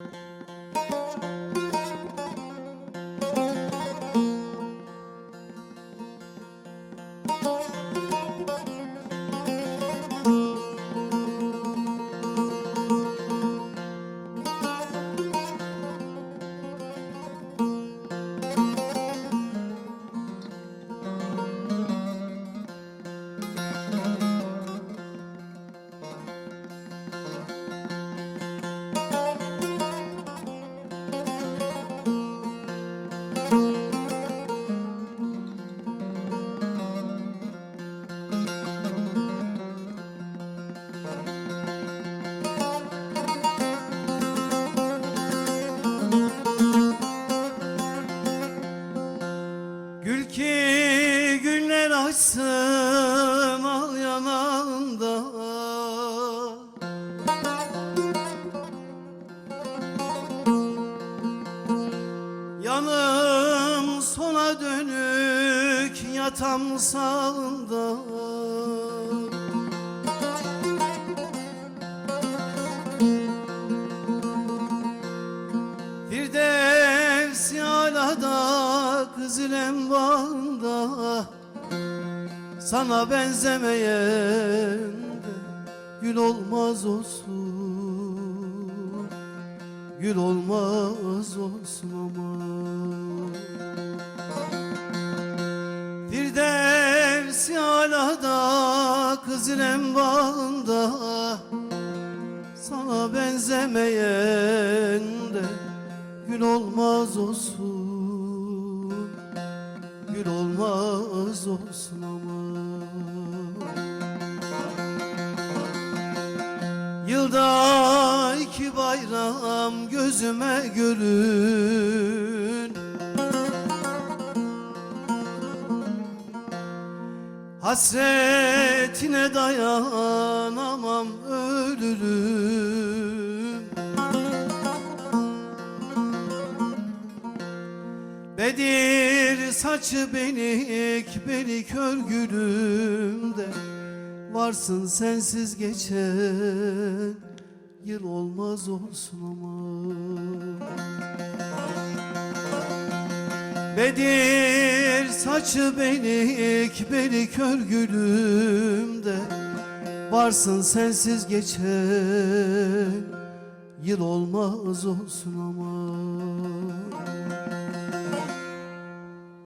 you Gül ki güller açsın al yanağında Yanım sona dönük yatam sağında kızılem bağında Sana benzemeyen de gül olmaz olsun Gül olmaz olsun ama. Firdevs yalada kızılem bağında sana benzemeyen de gül olmaz olsun Gül olmaz olsun ama. Yılda iki bayram gözüme görün Hasretine dayanamam ölürüm Bedir saçı benik beni kör gülümde Varsın sensiz geçen yıl olmaz olsun ama. Bedir saçı benik beni kör gülümde Varsın sensiz geçen yıl olmaz olsun ama